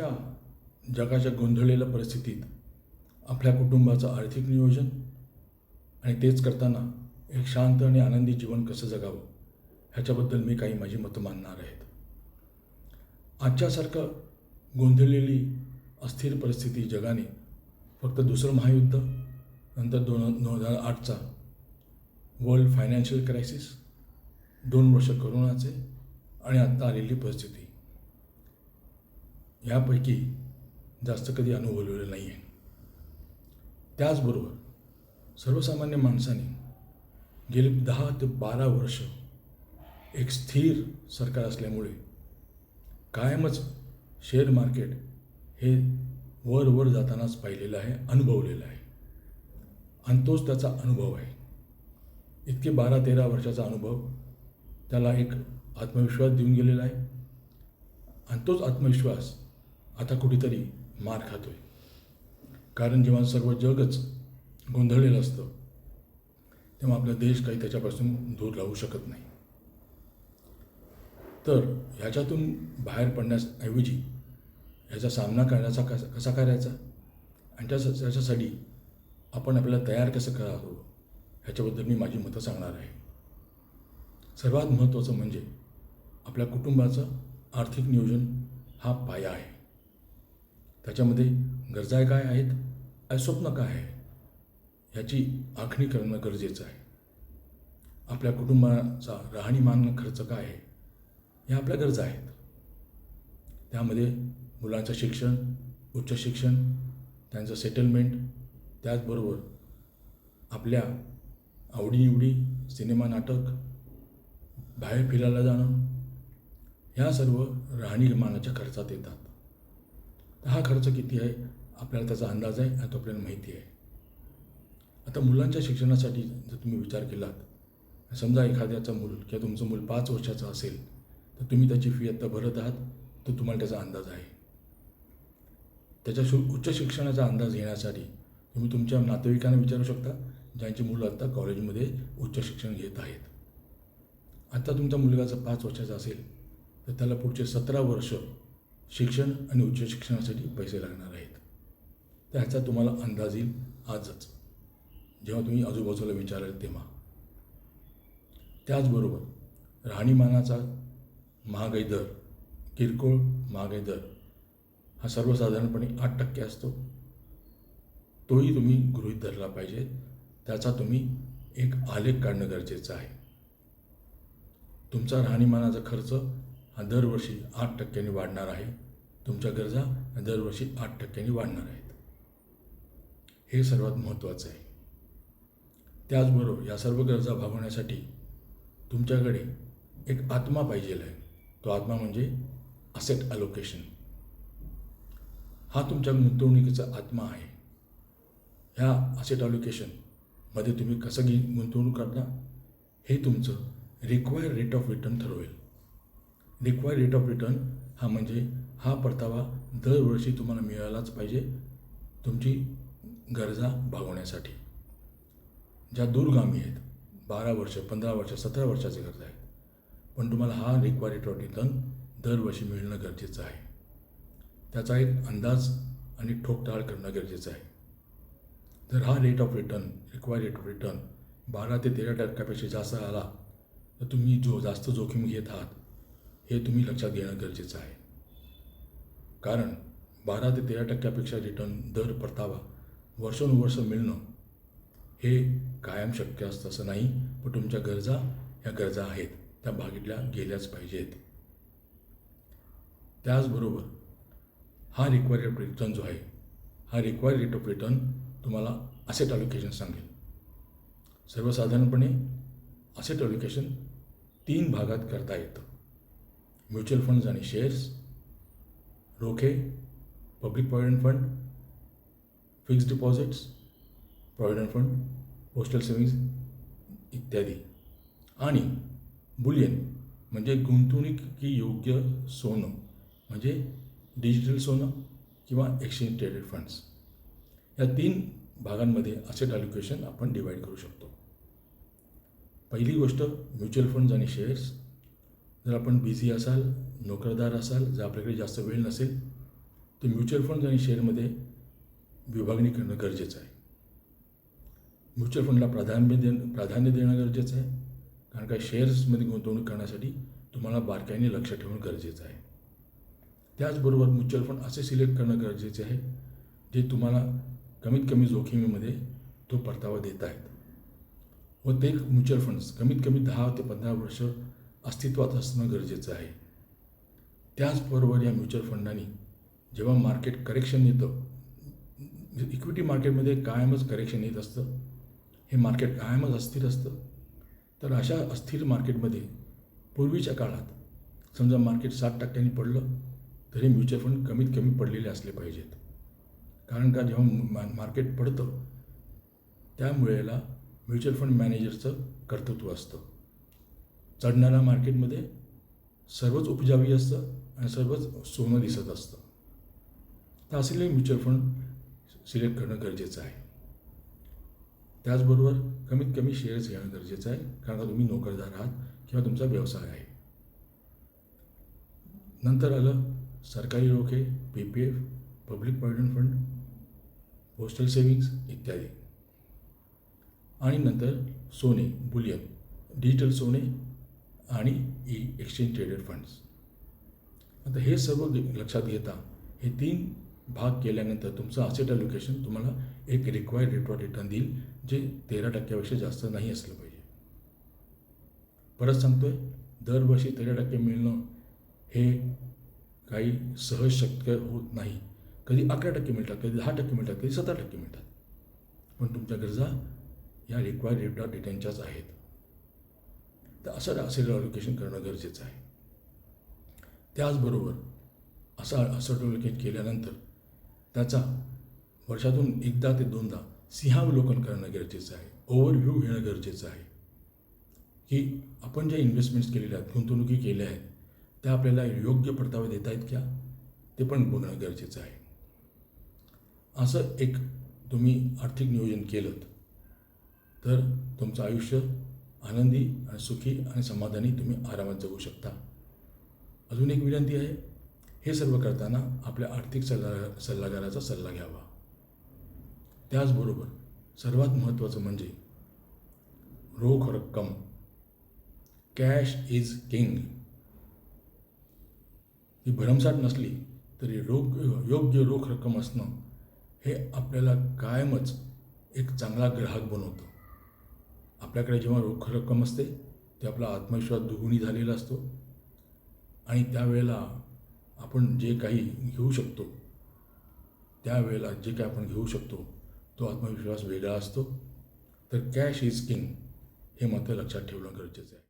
आजच्या जगाच्या गोंधळलेल्या परिस्थितीत आपल्या कुटुंबाचं आर्थिक नियोजन आणि तेच करताना एक शांत आणि आनंदी जीवन कसं जगावं ह्याच्याबद्दल मी काही माझी मतं मांडणार आहेत. आजच्यासारखं गोंधळलेली अस्थिर परिस्थिती जगाने फक्त दुसरं महायुद्ध नंतर दोन दोन हजार आठचा वर्ल्ड फायनान्शियल क्रायसिस दोन वर्ष करोनाचे आणि आत्ता आलेली परिस्थिती. यापैकी जास्त कधी अनुभवलेलं नाही आहे त्याचबरोबर सर्वसामान्य माणसाने गेली दहा ते बारा वर्ष एक स्थिर सरकार असल्यामुळे कायमच शेअर मार्केट हे वर वर जातानाच पाहिलेलं आहे अनुभवलेलं आहे. आणि तोच त्याचा अनुभव आहे. इतके बारा तेरा वर्षाचा अनुभव त्याला एक आत्मविश्वास देऊन गेलेला आहे. आणि तोच आत्मविश्वास आता कुठेतरी मार खातो आहे कारण जेव्हा सर्व जगच गोंधळलेलं असतं तेव्हा आपला देश काही त्याच्यापासून दूर राहू शकत नाही. तर ह्याच्यातून बाहेर पडण्याऐवजी ह्याचा सामना करण्याचा कसा कसा करायचा? आणि त्या त्याच्यासाठी आपण आपल्याला तयार कसं करावं? ह्याच्याबद्दल मी माझी मतं सांगणार आहे. सर्वात महत्त्वाचं म्हणजे आपल्या कुटुंबाचं आर्थिक नियोजन हा पाया आहे. त्याच्यामध्ये गरजा काय आहेत? आणि स्वप्न काय आहे? ह्याची आखणी करणं गरजेचं आहे. आपल्या कुटुंबाचा राहणीमान खर्च काय आहे? ह्या आपल्या गरजा आहेत. त्यामध्ये मुलांचं शिक्षण उच्च शिक्षण त्यांचं सेटलमेंट त्याचबरोबर आपल्या आवडीनिवडी सिनेमा नाटक बाहेर फिरायला जाणं ह्या सर्व राहणीमानाच्या खर्चात येतात. तर हा खर्च किती आहे आपल्याला त्याचा अंदाज आहे आणि तो आपल्याला माहिती आहे. आता मुलांच्या शिक्षणासाठी जर तुम्ही विचार केलात समजा एखाद्याचा मूल किंवा तुमचं मूल पाच वर्षाचं असेल तर तुम्ही त्याची फी आत्ता भरत आहात तर तुम्हाला त्याचा अंदाज आहे. त्याच्या शु उच्च शिक्षणाचा अंदाज घेण्यासाठी तुम्ही तुमच्या नातेवाईकांना विचारू शकता ज्यांची मुलं आत्ता कॉलेजमध्ये उच्च शिक्षण घेत आहेत. आत्ता तुमचा मुलगा जर पाच वर्षाचा असेल तर त्याला पुढचे सतरा वर्ष शिक्षण आणि उच्च शिक्षणासाठी पैसे लागणार आहेत. तर ह्याचा तुम्हाला अंदाज येईल आजच. जेव्हा तुम्ही आजूबाजूला विचाराल तेव्हा. त्याचबरोबर राहणीमानाचा महागाई दर किरकोळ महागाई दर हा सर्वसाधारणपणे आठ टक्के असतो. तोही तुम्ही गृहीत धरला पाहिजे. त्याचा तुम्ही एक आलेख काढणं गरजेचं आहे. तुमचा राहणीमानाचा खर्च दरवर्षी आठ टक्क्यांनी वाढणार आहे. तुमच्या गरजा दरवर्षी आठ टक्क्यांनी वाढणार आहेत. हे सर्वात महत्त्वाचं आहे. त्याचबरोबर या सर्व गरजा भागवण्यासाठी तुमच्याकडे एक आत्मा पाहिजे आहे. तो आत्मा म्हणजे असेट अलोकेशन हा तुमच्या गुंतवणुकीचा आत्मा आहे. ह्या असेट अलोकेशनमध्ये तुम्ही कसं घे गुंतवणूक करता? हे तुमचं रिक्वायर्ड रेट ऑफ रिटर्न ठरवेल. रिक्वायर्ड रेट ऑफ रिटर्न हा म्हणजे हा परतावा दरवर्षी तुम्हाला मिळालाच पाहिजे तुमची गरजा भागवण्यासाठी. ज्या दूरगामी आहेत बारा वर्ष पंधरा वर्ष सतरा वर्षाचे गरजा आहेत. पण तुम्हाला हा रिक्वायर्ड रेट ऑफ रिटर्न दरवर्षी मिळणं गरजेचं आहे. त्याचा एक अंदाज आणि ठोकटाळ करणं गरजेचं आहे. जर हा rate of return required rate of return बारा ते तेरा टक्क्यापेक्षा जास्त आला तर तुम्ही जो जास्त जोखीम घेत आहात हे तुम्ही लक्षात घेणं गरजेचं आहे. कारण बारा ते तेरा टक्क्यापेक्षा रिटर्न दर परतावा वर्षानुवर्ष मिळणं हे कायम शक्य असतं असं नाही पण तुमच्या गरजा या गरजा आहेत त्या भागितल्या गेल्याच पाहिजेत. त्याचबरोबर हा रिक्वायर्ड रेट ऑफ रिटर्न जो आहे हा रिक्वायर्ड रेट ऑफ रिटर्न तुम्हाला असेट अलोकेशन सांगेल. सर्वसाधारणपणे असेट अलोकेशन तीन भागात करता येतं. म्युच्युअल फंड्स आणि शेअर्स रोखे public provident fund fixed deposits provident fund postal savings इत्यादी. आणि बुलियन म्हणजे गुंतवणुकी योग्य सोनं म्हणजे डिजिटल सोनं किंवा एक्सचेंज ट्रेडेड फंड्स. या तीन भागांमध्ये असेट अलोकेशन आपण डिवाईड करू शकतो. पहिली गोष्ट म्युच्युअल फंड्स आणि शेअर्स. जर आपण बिझी असाल नोकरदार असाल जर आपल्याकडे जास्त वेळ नसेल तर म्युच्युअल फंड्स आणि शेअरमध्ये विभागणी करणं गरजेचं आहे. म्युच्युअल फंडला प्राधान्य देणं प्राधान्य देणं गरजेचं आहे. कारण का शेअर्समध्ये गुंतवणूक करण्यासाठी तुम्हाला बारकाईने लक्ष ठेवणं गरजेचं आहे. त्याचबरोबर म्युच्युअल फंड असे सिलेक्ट करणं गरजेचे आहे जे तुम्हाला कमीत कमी जोखमीमध्ये तो परतावा देत आहेत व ते म्युच्युअल फंड्स कमीत कमी दहा ते पंधरा वर्ष अस्तित्वात असणं गरजेचं आहे. त्याचबरोबर या म्युच्युअल फंडांनी जेव्हा मार्केट करेक्शन येतं इक्विटी मार्केटमध्ये कायमच करेक्शन येत असतं हे मार्केट कायमच अस्थिर असतं तर अशा अस्थिर मार्केटमध्ये पूर्वीच्या काळात समजा मार्केट सात टक्क्यांनी पडलं तरी म्युच्युअल फंड कमीत कमी पडलेले असले पाहिजेत. कारण का जेव्हा मा मार्केट पडतं त्यामुळेला म्युच्युअल फंड मॅनेजरचं कर्तृत्व असतं. चढणाऱ्या मार्केटमध्ये सर्वच उपजावी असतं आणि सर्वच सोनं दिसत असतं. तर असलेले म्युच्युअल फंड सिलेक्ट करणं गरजेचं आहे. त्याचबरोबर कमीत कमी शेअर्स घेणं गरजेचं आहे. कारण का तुम्ही नोकरदार आहात किंवा तुमचा व्यवसाय आहे. नंतर आलं सरकारी रोखे P P F public provident fund postal savings इत्यादी. आणि नंतर सोने बुलियन डिजिटल सोने आणि ई एक्सचेंज ट्रेडेड फंड्स आता हे सर्व लक्षात घेता हे तीन भाग केल्यानंतर तुमचं असेट अलोकेशन तुम्हाला एक रिक्वायर्ड रेट ऑफ रिटर्न देईल जे तेरा टक्क्यापेक्षा जास्त नाही असलं पाहिजे. परत सांगतोय दरवर्षी तेरा टक्के मिळणं हे काही सहज शक्य होत नाही. कधी अकरा टक्के मिळतात कधी दहा टक्के मिळतात कधी सतरा टक्के मिळतात. पण तुमच्या गरजा या रिक्वायर्ड रेट ऑफ रिटर्नच्याच आहेत. तर असं असेल अलोकेशन करणं गरजेचं आहे. त्याचबरोबर असा असं अलोकेट केल्यानंतर त्याचा वर्षातून एकदा ते दोनदा सिंहावलोकन करणं गरजेचं आहे. ओव्हरव्ह्यू घेणं गरजेचं आहे. की आपण ज्या इन्व्हेस्टमेंट्स केलेल्या आहेत गुंतवणुकी केल्या आहेत त्या आपल्याला योग्य परतावे देत आहेत का? ते पण बघणं गरजेचं आहे. असं एक तुम्ही आर्थिक नियोजन केलं तर तुमचं आयुष्य आनंदी आणि सुखी आणि समाधानी तुम्ही आरामात जगू शकता. अजून एक विनंती आहे हे सर्व करताना आपल्या आर्थिक सल्ला सल्लागाराचा सल्ला घ्यावा. त्याचबरोबर सर्वात महत्त्वाचं म्हणजे रोख रक्कम कॅश इज किंग. ही भरमसाठ नसली तरी रोग योग्य रोख रक्कम असणं हे आपल्याला कायमच एक चांगला ग्राहक बनवतं. आपल्याकडे जेव्हा रोख रक्कम असते ते आपला आत्मविश्वास दुगुणी झालेला असतो. आणि त्यावेळेला आपण जे काही घेऊ शकतो त्यावेळेला जे काही आपण घेऊ शकतो तो आत्मविश्वास वेगळा असतो. तर कॅश इज किंग हे मात्र लक्षात ठेवणं गरजेचं आहे.